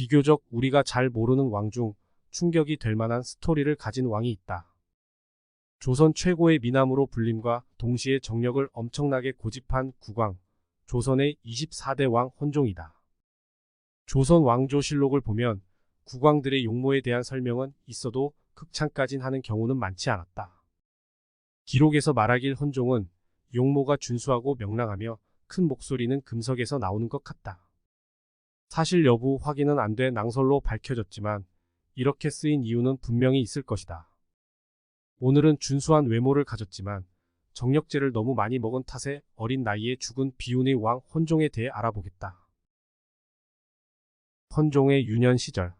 비교적 우리가 잘 모르는 왕 중 충격이 될 만한 스토리를 가진 왕이 있다. 조선 최고의 미남으로 불림과 동시에 정력을 엄청나게 고집한 국왕, 조선의 24대 왕 헌종이다. 조선 왕조실록을 보면 국왕들의 용모에 대한 설명은 있어도 극찬까진 하는 경우는 많지 않았다. 기록에서 말하길 헌종은 용모가 준수하고 명랑하며 큰 목소리는 금석에서 나오는 것 같다. 사실 여부 확인은 안 돼 낭설로 밝혀졌지만 이렇게 쓰인 이유는 분명히 있을 것이다. 오늘은 준수한 외모를 가졌지만 정력제를 너무 많이 먹은 탓에 어린 나이에 죽은 비운의 왕 헌종에 대해 알아보겠다. 헌종의 유년 시절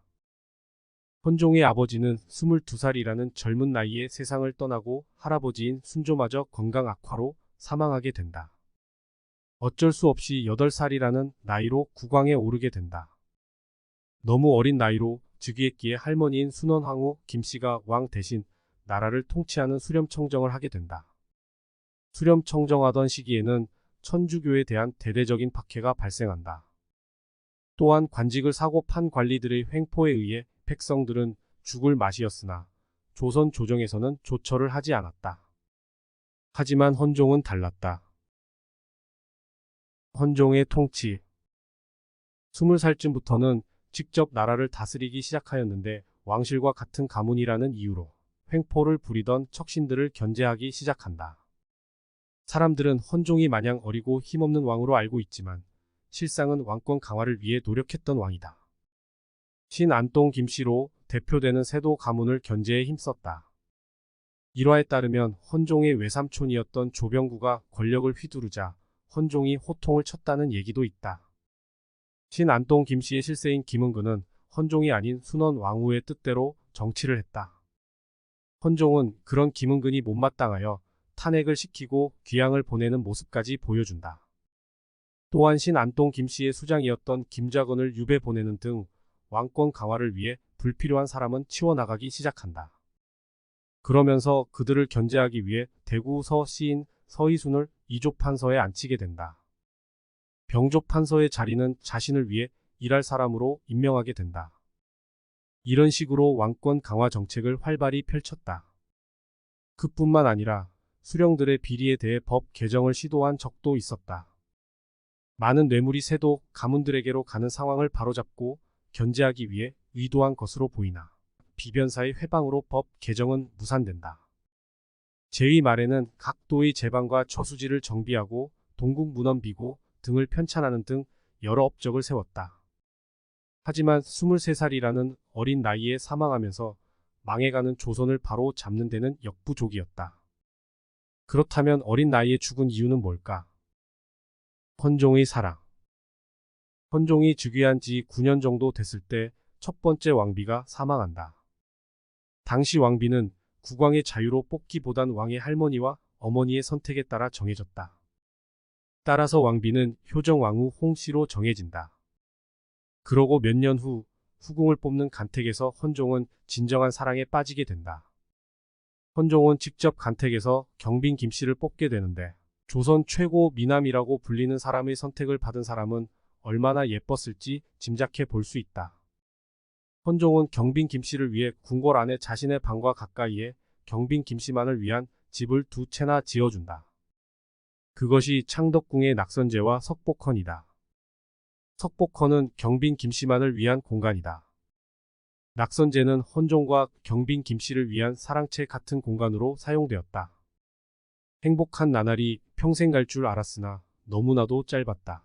헌종의 아버지는 22살이라는 젊은 나이에 세상을 떠나고 할아버지인 순조마저 건강 악화로 사망하게 된다. 어쩔 수 없이 8살이라는 나이로 국왕에 오르게 된다. 너무 어린 나이로 즉위했기에 할머니인 순원황후 김씨가 왕 대신 나라를 통치하는 수렴청정을 하게 된다. 수렴청정하던 시기에는 천주교에 대한 대대적인 박해가 발생한다. 또한 관직을 사고 판 관리들의 횡포에 의해 백성들은 죽을 맛이었으나 조선 조정에서는 조처를 하지 않았다. 하지만 헌종은 달랐다. 헌종의 통치 20살쯤부터는 직접 나라를 다스리기 시작하였는데 왕실과 같은 가문이라는 이유로 횡포를 부리던 척신들을 견제하기 시작한다. 사람들은 헌종이 마냥 어리고 힘없는 왕으로 알고 있지만 실상은 왕권 강화를 위해 노력했던 왕이다. 신안동 김씨로 대표되는 세도 가문을 견제에 힘썼다. 일화에 따르면 헌종의 외삼촌이었던 조병구가 권력을 휘두르자 헌종이 호통을 쳤다는 얘기도 있다. 신안동 김씨의 실세인 김은근은 헌종이 아닌 순원 왕후의 뜻대로 정치를 했다. 헌종은 그런 김은근이 못마땅하여 탄핵을 시키고 귀양을 보내는 모습까지 보여준다. 또한 신안동 김씨의 수장이었던 김자건을 유배 보내는 등 왕권 강화를 위해 불필요한 사람은 치워나가기 시작한다. 그러면서 그들을 견제하기 위해 대구 서 시인 서희순을 이조 판서에 앉히게 된다. 병조 판서의 자리는 자신을 위해 일할 사람으로 임명하게 된다. 이런 식으로 왕권 강화 정책을 활발히 펼쳤다. 그뿐만 아니라 수령들의 비리에 대해 법 개정을 시도한 적도 있었다. 많은 뇌물이 세도 가문들에게로 가는 상황을 바로잡고 견제하기 위해 의도한 것으로 보이나 비변사의 회방으로 법 개정은 무산된다. 제2 말에는 각 도의 제방과 저수지를 정비하고 동국 문헌비고 등을 편찬하는 등 여러 업적을 세웠다. 하지만 23살이라는 어린 나이에 사망하면서 망해가는 조선을 바로 잡는 데는 역부족이었다. 그렇다면 어린 나이에 죽은 이유는 뭘까? 헌종의 사랑 헌종이 즉위한 지 9년 정도 됐을 때 첫 번째 왕비가 사망한다. 당시 왕비는 국왕의 자유로 뽑기보단 왕의 할머니와 어머니의 선택에 따라 정해졌다. 따라서 왕비는 효정왕후 홍씨로 정해진다. 그러고 몇 년 후 후궁을 뽑는 간택에서 헌종은 진정한 사랑에 빠지게 된다. 헌종은 직접 간택에서 경빈 김씨를 뽑게 되는데 조선 최고 미남이라고 불리는 사람의 선택을 받은 사람은 얼마나 예뻤을지 짐작해 볼 수 있다. 헌종은 경빈 김씨를 위해 궁궐 안에 자신의 방과 가까이에 경빈 김씨만을 위한 집을 두 채나 지어준다. 그것이 창덕궁의 낙선제와 석복헌이다. 석복헌은 경빈 김씨만을 위한 공간이다. 낙선제는 헌종과 경빈 김씨를 위한 사랑채 같은 공간으로 사용되었다. 행복한 나날이 평생 갈 줄 알았으나 너무나도 짧았다.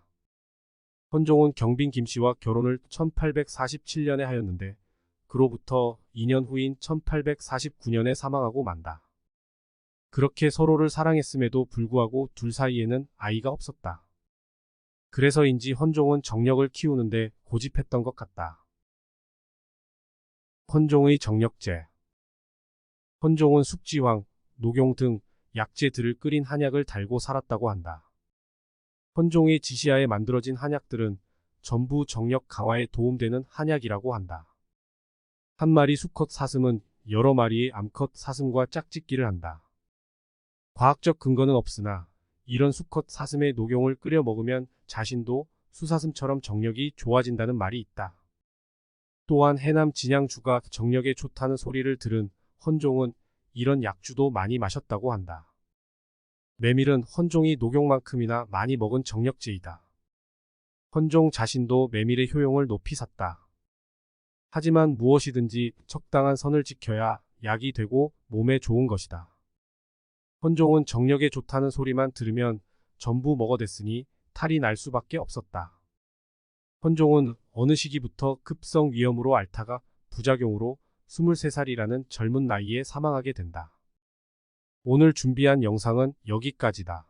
헌종은 경빈 김씨와 결혼을 1847년에 하였는데 그로부터 2년 후인 1849년에 사망하고 만다. 그렇게 서로를 사랑했음에도 불구하고 둘 사이에는 아이가 없었다. 그래서인지 헌종은 정력을 키우는데 고집했던 것 같다. 헌종의 정력제 헌종은 숙지황, 녹용 등 약재들을 끓인 한약을 달고 살았다고 한다. 헌종의 지시하에 만들어진 한약들은 전부 정력 강화에 도움되는 한약이라고 한다. 한 마리 수컷 사슴은 여러 마리의 암컷 사슴과 짝짓기를 한다. 과학적 근거는 없으나 이런 수컷 사슴의 녹용을 끓여 먹으면 자신도 수사슴처럼 정력이 좋아진다는 말이 있다. 또한 해남 진양주가 정력에 좋다는 소리를 들은 헌종은 이런 약주도 많이 마셨다고 한다. 메밀은 헌종이 녹용만큼이나 많이 먹은 정력제이다. 헌종 자신도 메밀의 효용을 높이 샀다. 하지만 무엇이든지 적당한 선을 지켜야 약이 되고 몸에 좋은 것이다. 헌종은 정력에 좋다는 소리만 들으면 전부 먹어댔으니 탈이 날 수밖에 없었다. 헌종은 어느 시기부터 급성 위염으로 앓다가 부작용으로 23살이라는 젊은 나이에 사망하게 된다. 오늘 준비한 영상은 여기까지다.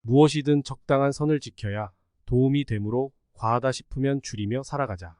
무엇이든 적당한 선을 지켜야 도움이 되므로 과하다 싶으면 줄이며 살아가자.